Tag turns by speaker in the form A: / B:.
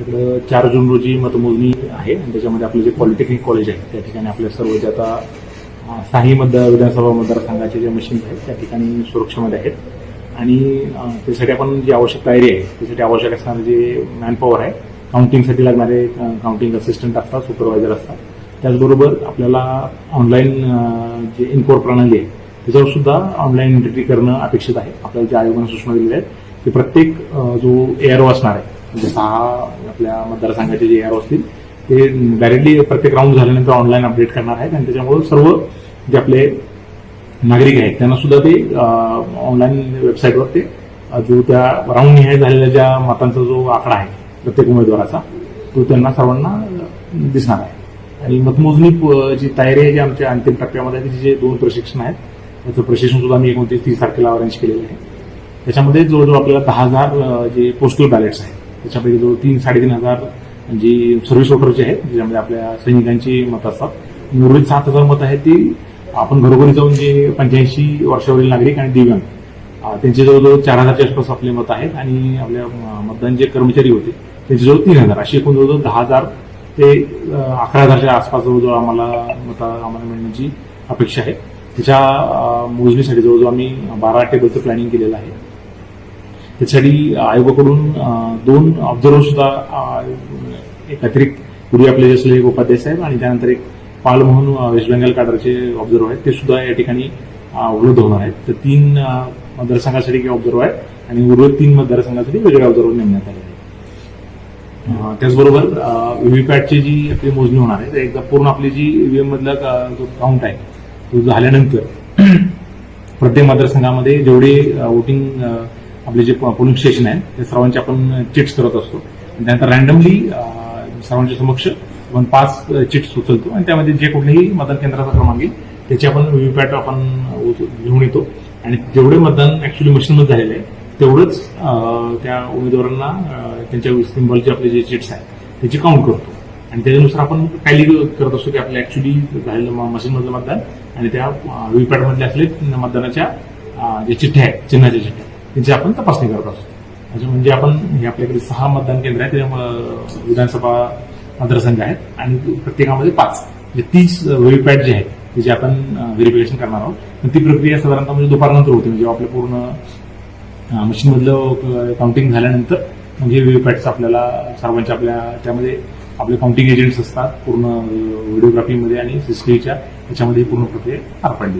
A: आपल्याकडं चार जून रोजी मतमोजणी आहे. आणि त्याच्यामध्ये आपलं जे पॉलिटेक्निक कॉलेज आहे त्या ठिकाणी आपल्या सर्व जे आता साही मतदार विधानसभा मतदारसंघाचे जे मशीन्स आहेत त्या ठिकाणी सुरक्षेमध्ये आहेत. आणि त्यासाठी आपण जी आवश्यक तयारी आहे त्यासाठी आवश्यक असणारे जे मॅनपॉवर आहे काउंटिंगसाठी लागणारे काउंटिंग असिस्टंट असतात सुपरवायझर असतात. त्याचबरोबर आपल्याला ऑनलाईन जे इन्कोर प्रणाली आहे त्याच्यावर सुद्धा ऑनलाईन एंट्री करणं अपेक्षित आहे. आपल्याला जे आयोगाने सूचना दिलेल्या आहेत की प्रत्येक जो एआरओ असणार आहे म्हणजे सहा आपल्या मतदारसंघाचे जे एआरओ असतील ते डायरेक्टली प्रत्येक राऊंड झाल्यानंतर ऑनलाईन अपडेट करणार आहेत आणि त्याच्यामुळे सर्व जे आपले नागरिक आहेत त्यांना सुद्धा ते ऑनलाईन वेबसाईटवर ते जो त्या राऊंड निहाय झालेल्या ज्या मतांचा जो आकडा आहे प्रत्येक उमेदवाराचा तो त्यांना सर्वांना दिसणार आहे. आणि मतमोजणी प- जी तयारी आहे जी आमच्या अंतिम टप्प्यामध्ये तिचे जे दोन प्रशिक्षण आहेत त्याचं प्रशिक्षण सुद्धा आम्ही एकोणतीस तीस तारखेला अरेंज केलेलं आहे. त्याच्यामध्ये जवळजवळ आपल्याला दहा हजार जे पोस्टल बॅलेट्स आहेत त्याच्यापैकी जवळ तीन साडेतीन हजार जी सर्व्हिस वोटरची आहेत ज्याच्यामध्ये आपल्या सैनिकांची मतं असतात. उर्वरित सात हजार मतं आहेत ती आपण घरोघरी जाऊन जे पंच्याऐंशी वर्षावरील नागरिक आणि दिव्यांग त्यांचे जवळजवळ चार हजारच्या आसपास आपले मत आहेत आणि आपल्या मतदान जे कर्मचारी होते त्यांचे जवळ तीन हजार. अशी एकूण जवळजवळ दहा हजार ते अकरा हजारच्या आसपास जवळजवळ आम्हाला मतं आम्हाला मिळण्याची अपेक्षा आहे. त्याच्या मोजणीसाठी जवळजवळ आम्ही बारा टेबलचं प्लॅनिंग केलेलं आहे. त्यासाठी आयोगाकडून दोन ऑब्झर्वर सुद्धा एक अतिरिक्त पूर्वी आपले जे असलेले एक उपाध्याय साहेब आणि त्यानंतर एक पाल म्हणून वेस्ट बेंगाल काडरचे ऑब्झर्व्हर आहेत ते सुद्धा या ठिकाणी उपलब्ध होणार आहेत. तर तीन मतदारसंघासाठी एक ऑब्झर्व्हर आहे आणि उर्वरित तीन मतदारसंघासाठी वेगळे ऑब्झर्व्हर नेमण्यात आले आहेत. त्याचबरोबर व्हीव्हीपॅटची जी आपली मोजणी होणार आहे तर एकदा पूर्ण आपली जी ईव्हीएम मधला जो काउंट आहे तो झाल्यानंतर प्रत्येक मतदारसंघामध्ये जेवढे वोटिंग आपले जे पोलिंग स्टेशन आहे ते सर्वांचे आपण चिट्स करत असतो. आणि त्यानंतर रॅन्डमली सर्वांच्या समक्ष आपण पाच चिट्स उचलतो आणि त्यामध्ये जे कुठलेही मतदान केंद्राचा क्रमांक येईल त्याची आपण व्हीव्हीपॅट आपण घेऊन येतो. आणि जेवढे मतदान ऍक्च्युली मशीनमध्ये झालेले आहे तेवढंच त्या उमेदवारांना त्यांच्या सिम्बॉलचे आपले जे चिट्स आहेत त्याची काउंट करतो. आणि त्याच्यानुसार आपण टॅली करत असतो की आपलं ऍक्च्युली झालेलं मशीनमधलं मतदान आणि त्या व्हीव्हीपॅटमधले असले मतदानाच्या जे चिठ्ठ्या आहेत चिन्हाच्या चिठ्ठ्या. त्यांची आपण तपासणी करत असतो म्हणजे-, म्हणजे आपण हे आपल्याकडे सहा मतदान केंद्र आहे त्याच्यामुळे विधानसभा मतदारसंघ आहेत आणि प्रत्येकामध्ये पाच. म्हणजे तीस व्हीपॅट जे आहेत त्याची आपण व्हेरिफिकेशन करणार आहोत पण ती प्रक्रिया साधारणतः म्हणजे दुपारनंतर होते. म्हणजे आपलं पूर्ण मशीनमधलं काउंटिंग झाल्यानंतर म्हणजे हे व्हीपॅट्स आपल्याला सर्वांच्या आपल्या त्यामध्ये आपले काउंटिंग एजंट्स असतात पूर्ण व्हिडिओग्राफीमध्ये आणि सीसीटीव्हीच्या याच्यामध्ये पूर्ण प्रक्रिया पार पाडली.